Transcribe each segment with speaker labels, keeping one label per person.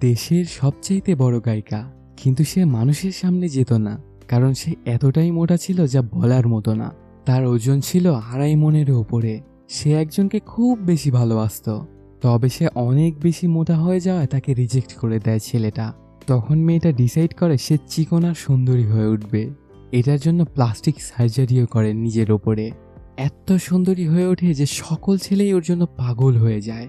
Speaker 1: দেশের সবচাইতে বড় গায়িকা। কিন্তু সে মানুষের সামনে যেত না, কারণ সে এতটাই মোটা ছিল যা বলার মতো না। তার ওজন ছিল আড়াই মনের ওপরে। সে একজনকে খুব বেশি ভালোবাসতো। তবে সে অনেক বেশি মোটা হয়ে যাওয়ায় তাকে রিজেক্ট করে দেয় ছেলেটা। তখন মেয়েটা ডিসাইড করে সে চিকন আর সুন্দরী হয়ে উঠবে। এটার জন্য প্লাস্টিক সার্জারিও করে নিজের ওপরে। এত সুন্দরী হয়ে ওঠে যে সকল ছেলেই ওর জন্য পাগল হয়ে যায়।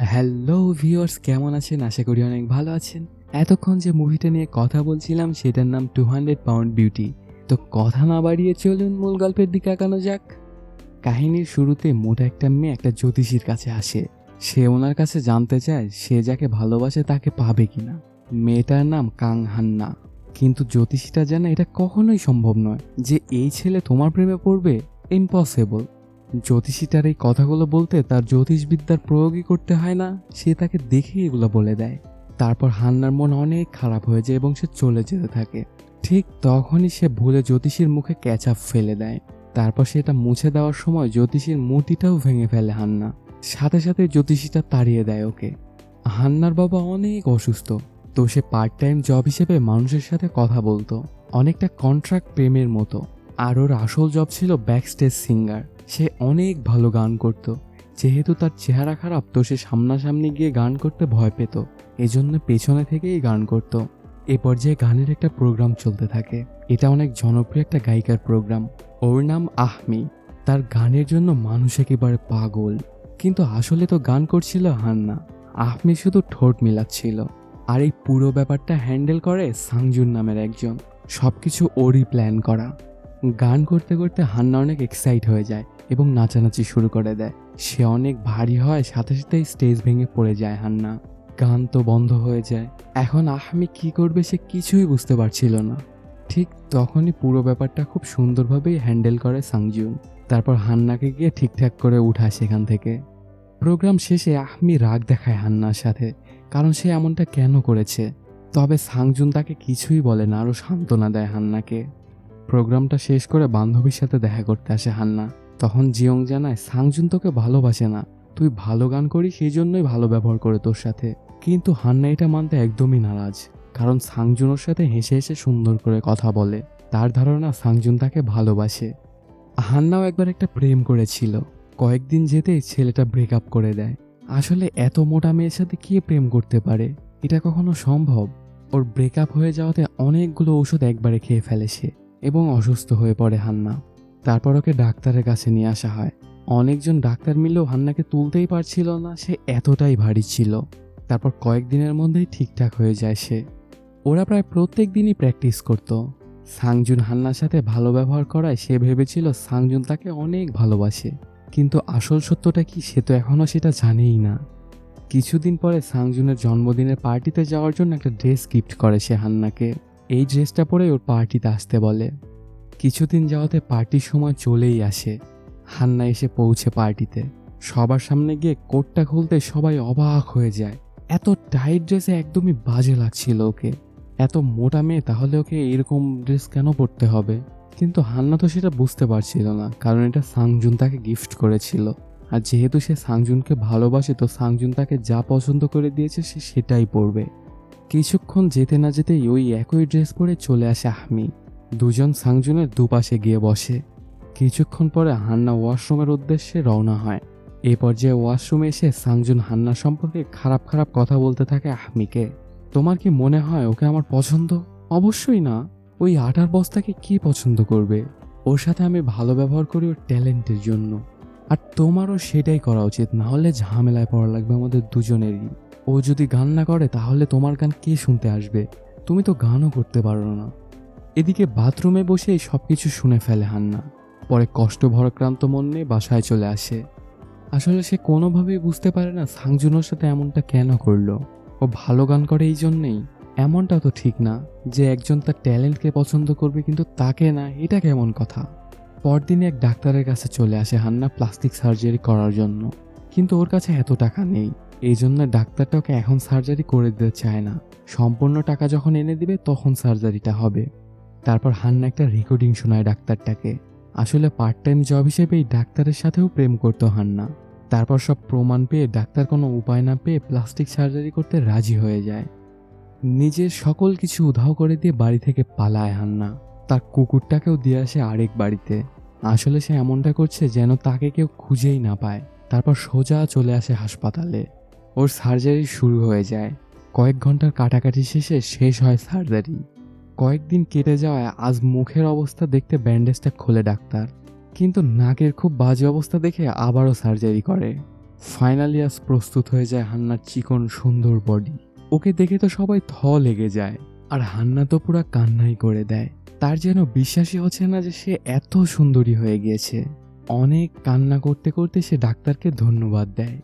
Speaker 1: হ্যালো ভিউয়ার্স কেমন আছেন? আশা করি অনেক ভালো আছেন। এতক্ষণ যে মুভিটা নিয়ে কথা বলছিলাম, সেটার নাম টু হান্ড্রেড পাউন্ড বিউটি তো কথা না বাড়িয়ে চলুন মূল গল্পের দিকে আঁকানো যাক। কাহিনীর শুরুতে মোটা একটা মেয়ে একটা জ্যোতিষীর কাছে আসে। সে ওনার কাছে জানতে চায়, সে যাকে ভালোবাসে তাকে পাবে কিনা। মেয়েটার নাম কাং হান্না। কিন্তু জ্যোতিষীটা জানে এটা কখনোই সম্ভব নয় যে এই ছেলে তোমার প্রেমে পড়বে? ইম্পসিবল জ্যোতিষীটার এই কথাগুলো বলতে তার জ্যোতিষবিদ্যার প্রয়োগই করতে হয় না, সে তাকে দেখেই এগুলো বলে দেয়। তারপর হান্নার মন অনেক খারাপ হয়ে যায় এবং সে চলে যেতে থাকে। ঠিক তখনই সে ভুলে জ্যোতিষীর মুখে ক্যাচআপ ফেলে দেয়। তারপর সেটা মুছে দেওয়ার সময় জ্যোতিষীর মূর্তিটাও ভেঙে ফেলে হান্না। সাথে সাথে জ্যোতিষীটা তাড়িয়ে দেয় ওকে। হান্নার বাবা অনেক অসুস্থ, তো সে পার্ট টাইম জব হিসেবে মানুষের সাথে কথা বলতো। অনেকটা কন্ট্রাক্ট প্রেমের মতো। আর ওর আসল জব ছিল ব্যাকস্টেজ সিঙ্গার সে অনেক ভালো গান করত। যেহেতু তার চেহারা খারাপ, তো সে সামনাসামনি গিয়ে গান করতে ভয় পেত। এজন্য পেছনে থেকেই গান করত। এ পর্যায়ে গানের একটা প্রোগ্রাম চলতে থাকে। এটা অনেক জনপ্রিয় একটা গায়িকার প্রোগ্রাম। ওর নাম আহমি। তার গানের জন্য মানুষ একেবারে পাগল। কিন্তু আসলে তো গান করছিল হান্না। আহমি শুধু ঠোঁট মিলাচ্ছিল। আর এই পুরো ব্যাপারটা হ্যান্ডেল করে সাংজুন নামের একজন। সবকিছু ওরই প্ল্যান করা। গান করতে করতে হান্না অনেক এক্সাইট হয়ে যায়। এবং নাচানাচি শুরু করে দেয়। সে অনেক ভারী হয়, সাথে সাথেই স্টেজ ভেঙে পড়ে যায় হান্না। গান তো বন্ধ হয়ে যায়। এখন আহমি কি করবে সে কিছুই বুঝতে পারছিল না। ঠিক তখনই পুরো ব্যাপারটা খুব সুন্দরভাবেই হ্যান্ডেল করে সাংজুন তারপর হান্নাকে গিয়ে ঠিকঠাক করে উঠায় সেখান থেকে। প্রোগ্রাম শেষে আহমি রাগ দেখায় হান্নার সাথে, কারণ সে এমনটা কেন করেছে? তবে সাংজুন তাকে কিছুই বলে না, আরও সান্ত্বনা দেয় হান্নাকে। প্রোগ্রামটা শেষ করে বান্ধবীর সাথে দেখা করতে আসে হান্না। তখন জিয়ং জানায়, সাংজুন তোকে ভালোবাসে না। তুই ভালো গান করিস সেই জন্যই ভালো ব্যবহার করে তোর সাথে। কিন্তু হান্না এটা মানতে একদমই নারাজ। কারণ সাংজুন ওর সাথে হেসে হেসে সুন্দর করে কথা বলে। তার ধারণা সাংজুন তাকে ভালোবাসে। হান্নাও একবার একটা প্রেম করেছিল। কয়েকদিন যেতেই ছেলেটা ব্রেকআপ করে দেয়। আসলে এত মোটা মেয়ের সাথে কে প্রেম করতে পারে? এটা কখনো সম্ভব? ওর ব্রেকআপ হয়ে যাওয়াতে অনেকগুলো ওষুধ একবারে খেয়ে ফেলে সে এবং অসুস্থ হয়ে পড়ে হান্না। তারপর ওকে ডাক্তারের কাছে নিয়ে আসা হয়। অনেকজন ডাক্তার মিলেও হান্নাকে তুলতেই পারছিল না, সে এতটাই ভারী ছিল। তারপর কয়েকদিনের মধ্যেই ঠিকঠাক হয়ে যায় সে। ওরা প্রায় প্রত্যেক দিনই প্র্যাকটিস করত। সাংজুন হান্নার সাথে ভালো ব্যবহার করায় সে ভেবেছিল সাংজুন তাকে অনেক ভালোবাসে। কিন্তু আসল সত্যটা কি সে তো এখনও সেটা জানেই না। কিছুদিন পরে সাংজুনের জন্মদিনের পার্টিতে যাওয়ার জন্য একটা ড্রেস গিফট করে সে হান্নাকে। এই ড্রেসটা পরে ওর পার্টিতে আসতে বলে। কিছুদিন যাওয়াতে পার্টির সময় চলেই আসে। হান্না এসে পৌঁছে পার্টিতে। সবার সামনে গিয়ে কোটটা খুলতে সবাই অবাক হয়ে যায়। এত টাইট ড্রেসে একদমই বাজে লাগছিল ওকে। এত মোটা মেয়ে, তাহলে ওকে এরকম ড্রেস কেন পরতে হবে? কিন্তু হান্না তো সেটা বুঝতে পারছিল না, কারণ এটা সাংজুন তাকে গিফট করেছিল। আর যেহেতু সে সাংজুনকে ভালোবাসে, তো সাংজুন তাকে যা পছন্দ করে দিয়েছে, সে সেটাই পরবে। কিছুক্ষণ যেতে না যেতেই ওই একই ড্রেস পরে চলে আসে আহমি। দুজন সাংজুনের দুপাশে গিয়ে বসে। কিছুক্ষণ পরে হান্না ওয়াশরুমের উদ্দেশ্যে রওনা হয়। এই পর্যায়ে ওয়াশরুমে এসে সাংজুন হান্না সম্পর্কে খারাপ খারাপ কথা বলতে থাকে আহমিকে। তোমার কি মনে হয় ওকে আমার পছন্দ? অবশ্যই না। ওই আটার বস্তাকে কি পছন্দ করবে? ওর সাথে আমি ভালো ব্যবহার করি ওর ট্যালেন্টের জন্য। আর তোমারও সেটাই করা উচিত, না হলে ঝামেলায় পড়া লাগবে আমাদের দুজনেরই। ও যদি গান না করে তাহলে তোমার গান কে শুনতে আসবে? তুমি তো গানও করতে পারো না। এদিকে বাথরুমে বসেই সব কিছু শুনে ফেলে হান্না। পরে কষ্ট ভরাক্রান্ত মন নিয়ে বাসায় চলে আসে। আসলে সে কোনোভাবেই বুঝতে পারে না সাংজুনোর সাথে এমনটা কেন করল। ও ভালো গান করে এই জন্যেই। এমনটা তো ঠিক না যে একজন তার ট্যালেন্টকে পছন্দ করবে কিন্তু তাকে না, এটা কেমন কথা? পরদিনে এক ডাক্তারের কাছে চলে আসে হান্না প্লাস্টিক সার্জারি করার জন্য। কিন্তু ওর কাছে এত টাকা নেই। এই জন্য ডাক্তারটা ওকে এখন সার্জারি করে দিতে চায় না। সম্পূর্ণ টাকা যখন এনে দিবে তখন সার্জারিটা হবে। তারপর হান্না একটা রেকর্ডিং শোনায় ডাক্তারটাকে। আসলে পার্ট টাইম জব হিসেবে এই ডাক্তারের সাথেও প্রেম করতো হান্না। তারপর সব প্রমাণ পেয়ে ডাক্তার কোনো উপায় না পেয়ে প্লাস্টিক সার্জারি করতে রাজি হয়ে যায়। নিজের সকল কিছু উধাও করে দিয়ে বাড়ি থেকে পালায় হান্না। তার কুকুরটাকেও দিয়ে আসে আরেক বাড়িতে। আসলে সে এমনটা করছে যেন তাকে কেউ খুঁজেই না পায়। তারপর সোজা চলে আসে হাসপাতালে। ওর সার্জারি শুরু হয়ে যায়। কয়েক ঘণ্টার কাটাকাটি শেষে শেষ হয় সার্জারি কয়েকদিন কেটে যাওয়ায় আজ মুখের অবস্থা দেখতে ব্যান্ডেজটা খোলে ডাক্তার। কিন্তু নাকের খুব বাজে অবস্থা দেখে আবারও সার্জারি করে। ফাইনালি আজ প্রস্তুত হয়ে যায় হান্নার চিকন, সুন্দর বডি। ওকে দেখে তো সবাই থ লেগে যায়, আর হান্না তো পুরা কান্নাই করে দেয়। তার যেন বিশ্বাসই হচ্ছে না যে সে এত সুন্দরী হয়ে গিয়েছে। অনেক কান্না করতে করতে সে ডাক্তারকে ধন্যবাদ দেয়।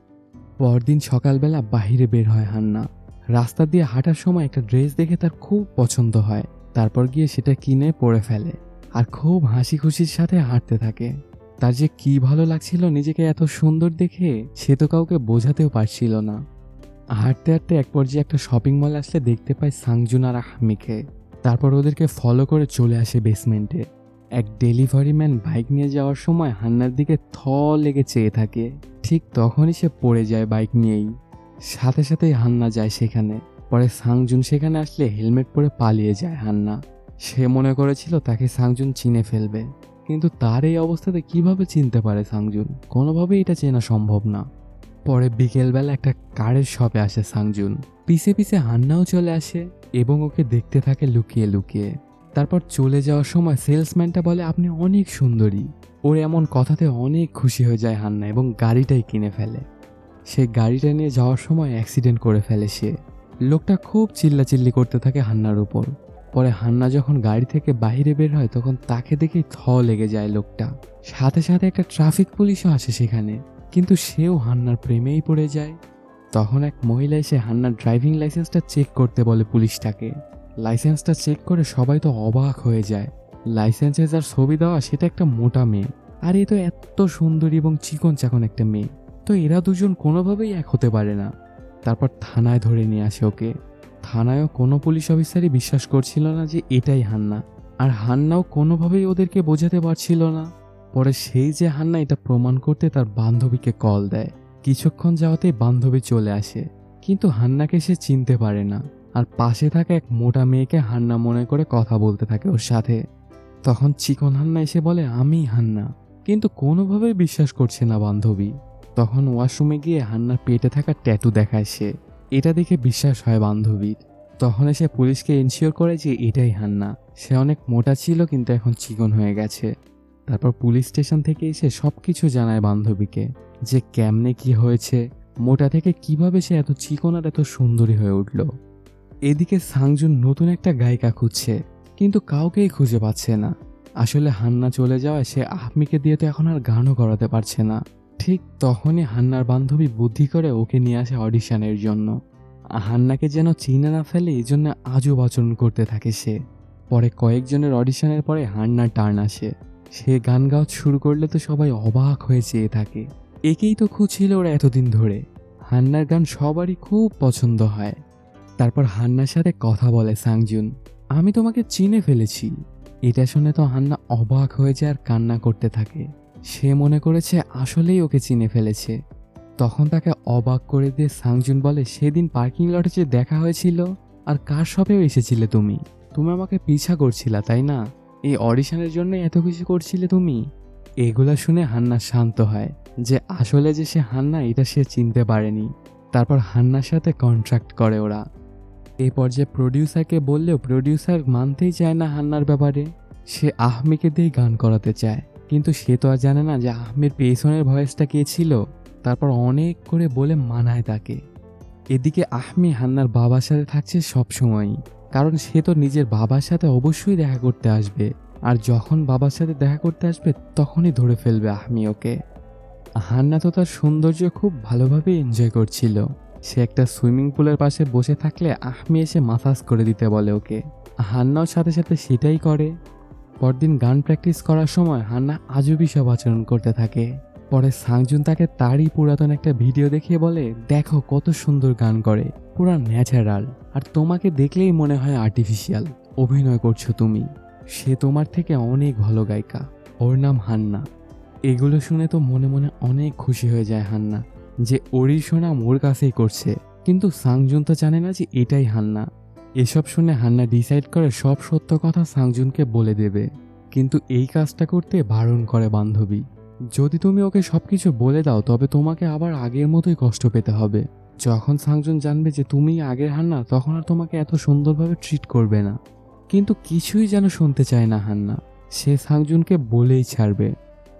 Speaker 1: পরদিন সকালবেলা বাহিরে বের হয় হান্না। রাস্তা দিয়ে হাঁটার সময় একটা ড্রেস দেখে তার খুব পছন্দ হয়। তারপর গিয়ে সেটা কিনে পরে ফেলে আর খুব হাসি খুশির সাথে হাঁটতে থাকে। তার যে কি ভালো লাগছিল নিজেকে এত সুন্দর দেখে সে তো কাউকে বোঝাতেও পারছিল না। হাঁটতে হাঁটতে এক পর্যায়ে একটা শপিং মল আসলে দেখতে পায় সাংজুন আর আহমিকে। তারপর ওদেরকে ফলো করে চলে আসে বেসমেন্টে এক ডেলিভারি ম্যান বাইক নিয়ে যাওয়ার সময় হান্নার দিকে থ লেগে চেয়ে থাকে। ঠিক তখনই সে পড়ে যায় বাইক নিয়েই। সাথে সাথেই হান্না যায় সেখানে। পরে সাংজুন সেখানে আসলে হেলমেট পরে পালিয়ে যায় হান্না। সে মনে করেছিল তাকে সাংজুন চিনে ফেলবে। কিন্তু তার এই অবস্থাতে কীভাবে চিনতে পারে সাংজুন? কোনোভাবেই এটা চেনা সম্ভব না। পরে বিকেলবেলা একটা কারের শপে আসে সাংজুন। পিছে পিছে হান্নাও চলে আসে এবং ওকে দেখতে থাকে লুকিয়ে লুকিয়ে। তারপর চলে যাওয়ার সময় সেলসম্যানটা বলে, আপনি অনেক সুন্দরী। ওর এমন কথাতে অনেক খুশি হয়ে যায় হান্না এবং গাড়িটাই কিনে ফেলে। সে গাড়িটা নিয়ে যাওয়ার সময় অ্যাক্সিডেন্ট করে ফেলে সে। লোকটা খুব চিল্লাচিল্লি করতে থাকে হান্নার উপর। পরে হান্না যখন গাড়ি থেকে বাইরে বের হয়, তখন তাকে দেখে থ লেগে যায় লোকটা। সাথে সাথে একটা ট্রাফিক পুলিশও আসে সেখানে, কিন্তু সেও হান্নার প্রেমেই পড়ে যায়। তখন এক মহিলা এসে হান্নার ড্রাইভিং লাইসেন্সটা চেক করতে বলে পুলিশটাকে। লাইসেন্সটা চেক করে সবাই তো অবাক হয়ে যায়। লাইসেন্সে যার ছবি দেওয়া, সেটা একটা মোটা মেয়ে। আর এ তো এত সুন্দরী এবং চিকন চাকন একটা মেয়ে। তো এরা দুজন কোনোভাবেই এক হতে পারে না। তারপর থানায় ধরে নিয়ে আসে ওকে। থানায়ও কোনো পুলিশ অফিসারই বিশ্বাস করছিল না যে এটাই হান্না। আর হান্নাও কোনোভাবেই ওদেরকে বোঝাতে পারছিল না। পরে সেই যে হান্না, এটা প্রমাণ করতে তার বান্ধবীকে কল দেয়। কিছুক্ষণ যাওয়াতে বান্ধবী চলে আসে। কিন্তু হান্নাকে সে চিনতে পারে না। আর পাশে থাকা এক মোটা মেয়েকে হান্না মনে করে কথা বলতে থাকে ওর সাথে। তখন চিকন হান্না এসে বলে আমি হান্না। কিন্তু কোনোভাবেই বিশ্বাস করছে না বান্ধবী। তখন ওয়াশরুমে গিয়ে হান্নার পেটে থাকা ট্যাটু দেখায় সে। এটা দেখে বিশ্বাস হয় বান্ধবীর। তখন এসে পুলিশকে এনশিওর করে যে এটাই হান্না। সে অনেক মোটা ছিল, কিন্তু এখন চিকন হয়ে গেছে। তারপর পুলিশ স্টেশন থেকে এসে সব কিছু জানায় বান্ধবীকে যে কেমনে কি হয়েছে, মোটা থেকে কীভাবে সে এত চিকন আর এত সুন্দরী হয়ে উঠল। এদিকে সাংজুন নতুন একটা গায়িকা খুঁজছে, কিন্তু কাউকেই খুঁজে পাচ্ছে না। আসলে হান্না চলে যাওয়ায় সে আহমিকে দিয়ে তো এখন আর গানও করাতে পারছে না। ঠিক তখনই হান্নার বান্ধবী বুদ্ধি করে ওকে নিয়ে আসে অডিশনের জন্য। হান্নাকে যেন চিনে না ফেলে এই জন্য আজব আচরণ করতে থাকে সে। পরে কয়েকজনের অডিশনের পরে হান্নার টার্ন আসে। সে গান গাওয়া শুরু করলে তো সবাই অবাক হয়ে চেয়ে থাকে। একেই তো খুঁজছিল ওরা এতদিন ধরে। হান্নার গান সবারই খুব পছন্দ হয়। তারপর হান্নার সাথে কথা বলে সাংজুন, আমি তোমাকে চিনে ফেলেছি। এটা শুনে তো হান্না অবাক হয়ে যায় আর কান্না করতে থাকে। সে মনে করেছে আসলেই ওকে চিনে ফেলেছে। তখন তাকে অবাক করে দিয়ে সাংজুন বলে, সেদিন পার্কিং লটে যে দেখা হয়েছিল, আর কার শপেও এসেছিলে তুমি? তুমি আমাকে পিছা করছিলা, তাই না? এই অডিশনের জন্য এত কিছু করছিলে তুমি? এগুলা শুনে হান্না শান্ত হয় যে, আসলে যে সে হান্না, এটা সে চিনতে পারেনি। তারপর হান্নার সাথে কন্ট্রাক্ট করে ওরা। এই পর্যায়ে প্রডিউসারকে বললেও প্রডিউসার মানতেই চায় না হান্নার ব্যাপারে। সে আহমিকে দিয়েই গান করাতে চায়। কিন্তু সে তো আর জানে না যে আহমের পেছনের ভয়েসটা কে ছিল। তারপর অনেক করে বলে মানায় তাকে। এদিকে আহমি হান্নার বাবার সাথে থাকছে সব সময়ই কারণ সে তো নিজের বাবার সাথে অবশ্যই দেখা করতে আসবে। আর যখন বাবার সাথে দেখা করতে আসবে, তখনই ধরে ফেলবে আহমি ওকে। হান্না তো তার সৌন্দর্য খুব ভালোভাবে এনজয় করছিল। সে একটা সুইমিং পুলের পাশে বসে থাকলে আহমি এসে মাসাজ করে দিতে বলে ওকে। হান্নাও সাথে সাথে সেটাই করে। পরদিন গান প্র্যাকটিস করার সময় হান্না আজবই সব আচরণ করতে থাকে। পরে সাংজুন তাকে তারই পুরাতন একটা ভিডিও দেখিয়ে বলে, দেখো কত সুন্দর গান করে, পুরা ন্যাচারাল। আর তোমাকে দেখলেই মনে হয় আর্টিফিশিয়াল অভিনয় করছ তুমি। সে তোমার থেকে অনেক ভালো গায়িকা। ওর নাম হান্না। এগুলো শুনে তো মনে মনে অনেক খুশি হয়ে যায় হান্না, যে ওরই শোনা ওর কাছেই করছে। কিন্তু সাংজুন তো জানে না যে এটাই হান্না। এসব শুনে হান্না ডিসাইড করে সব সত্য কথা সাংজুনকে বলে দেবে। কিন্তু এই কাজটা করতে বারণ করে বান্ধবী। যদি তুমি ওকে সব কিছু বলে দাও, তবে তোমাকে আবার আগের মতোই কষ্ট পেতে হবে। যখন সাংজুন জানবে যে তুমি আগের হান্না, তখন আর তোমাকে এত সুন্দরভাবে ট্রিট করবে না। কিন্তু কিছুই যেন শুনতে চায় না হান্না। সে সাংজুনকে বলেই ছাড়বে।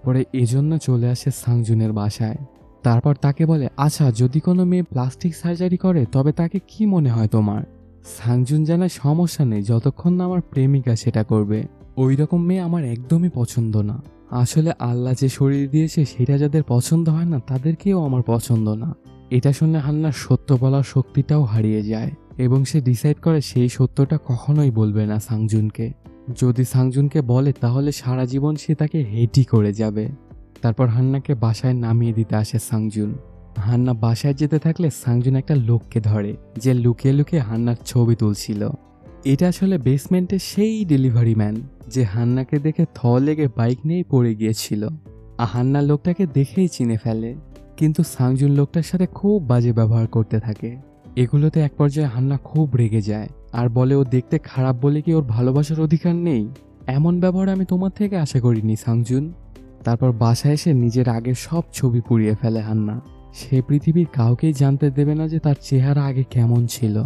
Speaker 1: পরে এজন্য চলে আসে সাংজুনের বাসায়। তারপর তাকে বলে আচ্ছা যদি কোনো মেয়ে প্লাস্টিক সার্জারি করে, তবে তাকে কি মনে হয় তোমার? সাংজুন জানায়, সমস্যা নেই, যতক্ষণ না আমার প্রেমিকা সেটা করবে। ওই রকম মেয়ে আমার একদমই পছন্দ না। আসলে আল্লাহ যে শরীর দিয়েছে, সেটা যাদের পছন্দ হয় না, তাদেরকেও আমার পছন্দ না। এটা শুনে হান্নার সত্য বলার শক্তিটাও হারিয়ে যায় এবং সে ডিসাইড করে সেই সত্যটা কখনোই বলবে না সাংজুনকে যদি সাংজুনকে বলে, তাহলে সারা জীবন সে তাকে হেটই করে যাবে। তারপর হান্নাকে বাসায় নামিয়ে দিতে আসে সাংজুন হান্না বাসায় যেতে থাকলে সাংজুন একটা লোককে ধরে, যে লুকিয়ে লুকিয়ে হান্নার ছবি তুলছিল। এটা আসলে বেসমেন্টের সেই ডেলিভারি ম্যান, যে হান্নাকে দেখে থ লেগে বাইক নিয়েই পড়ে গিয়েছিল। আর হান্না লোকটাকে দেখেই চিনে ফেলে, কিন্তু সাংজুন লোকটার সাথে খুব বাজে ব্যবহার করতে থাকে। এগুলোতে এক পর্যায়ে হান্না খুব রেগে যায়, আর বলে, ও দেখতে খারাপ বলে কি ওর ভালোবাসার অধিকার নেই? এমন ব্যবহার আমি তোমার থেকে আশা করিনি, সাংজুন। তারপর বাসায় এসে নিজের আগের সব ছবি পুড়িয়ে ফেলে হান্না। সে পৃথিবীর কাউকেই জানতে দেবে না যে তার চেহারা আগে কেমন ছিল।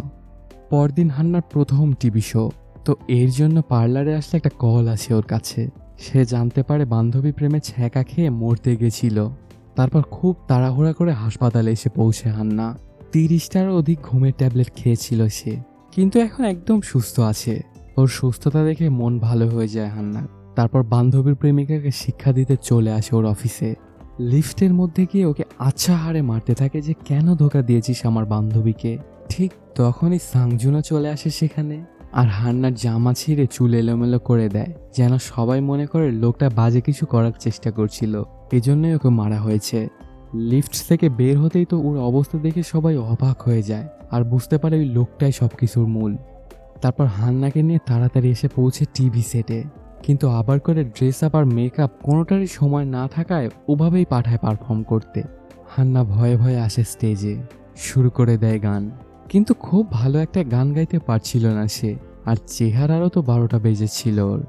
Speaker 1: পরদিন হান্নার প্রথম টিভি শো। তো এর জন্য পার্লারে আসলে একটা কল আছে ওর কাছে। সে জানতে পারে বান্ধবী প্রেমে ছ্যাঁকা খেয়ে মরতে গেছিল। তারপর খুব তাড়াহুড়া করে হাসপাতালে এসে পৌঁছে হান্না। তিরিশটারও অধিক ঘুমের ট্যাবলেট খেয়েছিল সে। কিন্তু এখন একদম সুস্থ আছে। ওর সুস্থতা দেখে মন ভালো হয়ে যায় হান্নার। তারপর বান্ধবীর প্রেমিকাকে শিক্ষা দিতে চলে আসে ওর অফিসে। লিফটের মধ্যে গিয়ে ওকে আচ্ছা হারে মারতে থাকে যে কেন ধোকা দিয়েছিস আমার বান্ধবীকে? ঠিক তখনই সাংজুনা চলে আসে সেখানে আর হান্নার জামা ছিঁড়ে চুল এলোমেলো করে দেয়, যেন সবাই মনে করে লোকটা বাজে কিছু করার চেষ্টা করছিল। এজন্যই ওকে মারা হয়েছে। লিফট থেকে বের হতেই তো ওর অবস্থা দেখে সবাই অবাক হয়ে যায় আর বুঝতে পারে ওই লোকটাই সব কিছুর মূল। তারপর হান্নাকে নিয়ে তাড়াতাড়ি এসে পৌঁছে টিভি সেটে। কিন্তু আবার করে ড্রেস আপ আর মেকআপ কোনোটারই সময় না থাকায় ওভাবেই পাঠায় পারফর্ম করতে। হান্না ভয়ে ভয়ে আসে স্টেজে শুরু করে দেয় গান। কিন্তু খুব ভালো একটা গান গাইতে পারছিল না সে। আর চেহারারও তো বারোটা বেজেছিল ওর।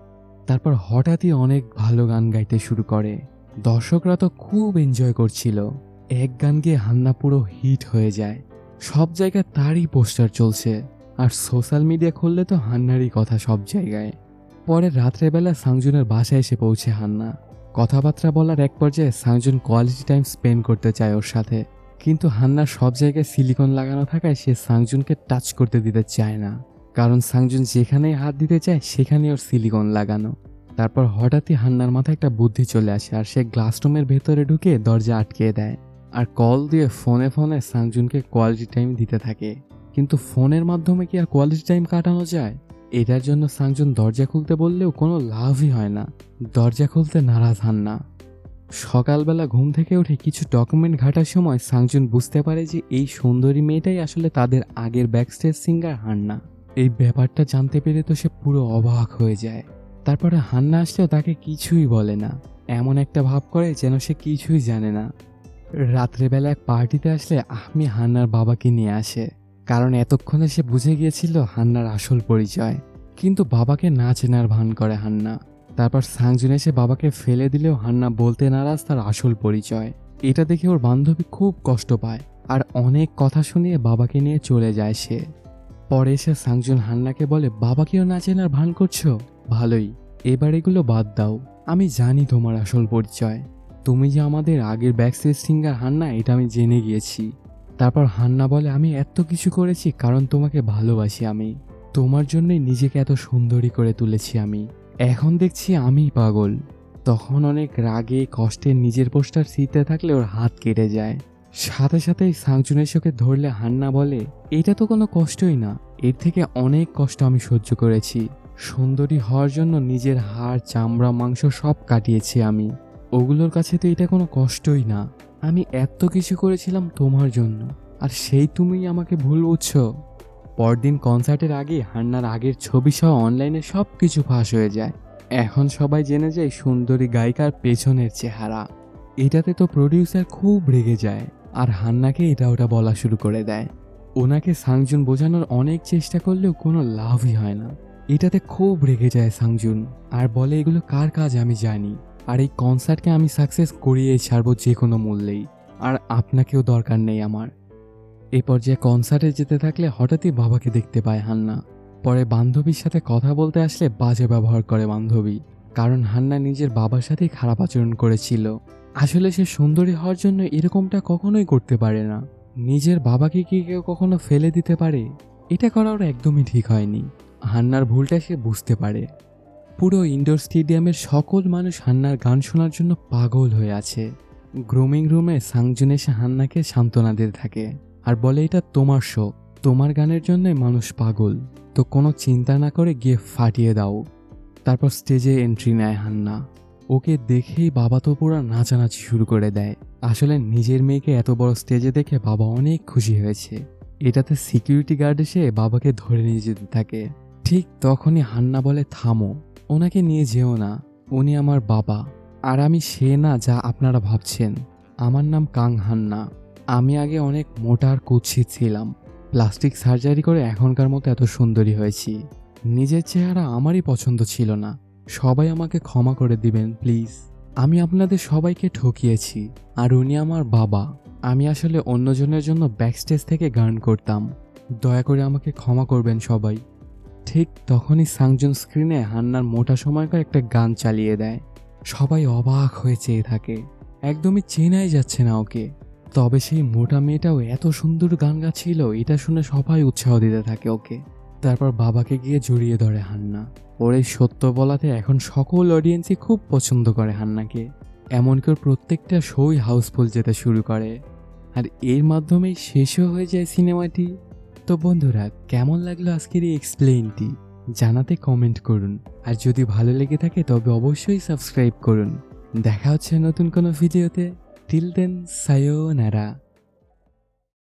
Speaker 1: তারপর হঠাৎই অনেক ভালো গান গাইতে শুরু করে। দর্শকরা তো খুব এনজয় করছিল। এক গান গিয়ে হান্না পুরো হিট হয়ে যায়। সব জায়গায় তারই পোস্টার চলছে। আর সোশ্যাল মিডিয়া খুললে তো হান্নারই কথা সব জায়গায়। পরে রাত্রেবেলা সাংজুনের বাসায় এসে পৌঁছে হান্না। কথাবার্তা বলার এক পর্যায়ে সাংজুন কোয়ালিটি টাইম স্পেন্ড করতে চায় ওর সাথে। কিন্তু হান্নার সব জায়গায় সিলিকন লাগানো থাকায় সে সাংজুনকে টাচ করতে দিতে চায় না। কারণ সাংজুন যেখানেই হাত দিতে চায়, সেখানেই ওর সিলিকন লাগানো। তারপর হঠাৎই হান্নার মাথায় একটা বুদ্ধি চলে আসে আর সে গ্লাসরুমের ভেতরে ঢুকে দরজা আটকে দেয়। আর কল দিয়ে ফোনে ফোনে সাংজুনকে কোয়ালিটি টাইম দিতে থাকে। কিন্তু ফোনের মাধ্যমে কি আর কোয়ালিটি টাইম কাটানো যায়? এটার জন্য সাংজুন দরজা খুলতে বললেও কোনো লাভই হয় না। দরজা খুলতে নারাজ হন হান্না সকালবেলা ঘুম থেকে উঠে কিছু ডকুমেন্ট ঘাটার সময় সাংজুন বুঝতে পারে যে এই সুন্দরী মেয়েটাই আসলে তাদের আগের ব্যাকস্টেজ সিঙ্গার হান্না। এই ব্যাপারটা জানতে পেরে তো সে পুরো অবাক হয়ে যায়। তারপরে হান্না আসলেও তাকে কিছুই বলে না। এমন একটা ভাব করে যেন সে কিছুই জানে না। রাত্রেবেলা এক পার্টিতে আসলে আহমি হান্নার বাবাকে নিয়ে আসে। কারণ এতক্ষণে সে বুঝে গিয়েছিল হান্নার আসল পরিচয়। কিন্তু বাবাকে না চেনার ভান করে হান্না। তারপর সাংজুন এসে বাবাকে ফেলে দিলেও হান্না বলতে নারাজ তার আসল পরিচয়। এটা দেখে ওর বান্ধবী খুব কষ্ট পায় আর অনেক কথা শুনিয়ে বাবাকে নিয়ে চলে যায় সে। পরে এসে সাংজুন হান্নাকে বলে, বাবাকেও না চেনার ভান করছ? ভালোই। এবার এগুলো বাদ দাও। আমি জানি তোমার আসল পরিচয়। তুমি যে আমাদের আগের ব্যাকস্টেজ সিঙ্গার হান্না, এটা আমি জেনে গিয়েছি। তারপর হান্না বলে, আমি এত কিছু করেছি কারণ তোমাকে ভালোবাসি আমি। তোমার জন্যই নিজেকে এত সুন্দরী করে তুলেছি আমি। এখন দেখছি আমি পাগল। তখন অনেক রাগে, কষ্টে নিজের পোস্টার সিতে থাকলে ওর হাত কেটে যায়। সাথে সাথেই সাংচুনেশকে ধরলে হান্না বলে, এটা তো কোনো কষ্টই না। এর থেকে অনেক কষ্ট আমি সহ্য করেছি। সুন্দরী হওয়ার জন্য নিজের হাড়, চামড়া, মাংস সব কাটিয়েছি আমি। ওগুলোর কাছে তো এটা কোনো কষ্টই না। আমি এত কিছু করেছিলাম তোমার জন্য, আর সেই তুমিই আমাকে ভুল বুঝছ। পরদিন কনসার্টের আগে হান্নার আগের ছবি সহ অনলাইনে সব কিছু ফাঁস হয়ে যায়। এখন সবাই জেনে যায় সুন্দরী গায়িকার পেছনের চেহারা। এটাতে তো প্রডিউসার খুব রেগে যায়, আর হান্নাকে এটা ওটা বলা শুরু করে দেয়। ওনাকে সাংজুন বোঝানোর অনেক চেষ্টা করলেও কোনো লাভই হয় না। এটাতে খুব রেগে যায় সাংজুন, আর বলে এগুলো কার কাজ আমি জানি। আর এই কনসার্টকে আমি সাকসেস করিয়েই ছাড়বো যে কোনো মূল্যেই। আর আপনাকেও দরকার নেই আমার। এই পর্যায়ে কনসার্টে যেতে থাকলে হঠাৎই বাবাকে দেখতে পায় হান্না। পরে বান্ধবীর সাথে কথা বলতে আসলে বাজে ব্যবহার করে বান্ধবী। কারণ হান্না নিজের বাবার সাথেই খারাপ আচরণ করেছিল। আসলে সে সুন্দরী হওয়ার জন্য এরকমটা কখনোই করতে পারে না। নিজের বাবাকে কি কেউ কখনো ফেলে দিতে পারে? এটা করা ওর একদমই ঠিক হয়নি। হান্নার ভুলটা সে বুঝতে পারে। পুরো ইনডোর স্টেডিয়ামের সকল মানুষ হান্নার গান শোনার জন্য পাগল হয়ে আছে। গ্রুমিং রুমে সাংজুন এসে হান্নাকে সান্ত্বনা দিতে থাকে আর বলে, এটা তোমার শো। তোমার গানের জন্যই মানুষ পাগল। তো কোনো চিন্তা না করে গিয়ে ফাটিয়ে দাও। তারপর স্টেজে এন্ট্রি নেয় হান্না। ওকে দেখেই বাবা তো পুরো নাচানাচি শুরু করে দেয়। আসলে নিজের মেয়েকে এত বড় স্টেজে দেখে বাবা অনেক খুশি হয়েছে। এটাতে সিকিউরিটি গার্ড এসে বাবাকে ধরে নিয়ে যেতে থাকে। ঠিক তখনই হান্না বলে, থামো। ওনাকে নিয়ে যেও না। উনি আমার বাবা। আর আমি সে না যা আপনারা ভাবছেন। আমার নাম কাং হান্না। আমি আগে অনেক মোটা আর কুৎসিত ছিলাম। প্লাস্টিক সার্জারি করে এখনকার মতো এত সুন্দরী হয়েছি। নিজের চেহারা আমারই পছন্দ ছিল না। সবাই আমাকে ক্ষমা করে দিবেন, প্লিজ। আমি আপনাদের সবাইকে ঠকিয়েছি। আর উনি আমার বাবা। আমি আসলে অন্যজনের জন্য ব্যাকস্টেজ থেকে গান করতাম। দয়া করে আমাকে ক্ষমা করবেন সবাই। ঠিক তখনই সাংজন স্ক্রিনে হান্নার মোটা সময়কার একটা গান চালিয়ে দেয়। সবাই অবাক হয়ে চেয়ে থাকে। একদমই চেনাই যাচ্ছে না ওকে। তবে সেই মোটা মেয়েটাও এত সুন্দর গান গাচ্ছিল, এটা শুনে সবাই উৎসাহ দিতে থাকে ওকে। তারপর বাবাকে গিয়ে জড়িয়ে ধরে হান্না। ওর এই সত্য বলাতে এখন সকল অডিয়েন্সই খুব পছন্দ করে হান্নাকে। এমনকি ওর প্রত্যেকটা শোই হাউসফুল যেতে শুরু করে। আর এর মাধ্যমেই শেষও হয়ে যায় সিনেমাটি। তো বন্ধুরা, কেমন লাগল আজকের এই এক্সপ্লেইনটি জানাতে কমেন্ট করুন। আর যদি ভালো লেগে থাকে, তবে অবশ্যই সাবস্ক্রাইব করুন। দেখা হচ্ছে নতুন কোনো ভিডিওতে টিল দেন সায়োনারা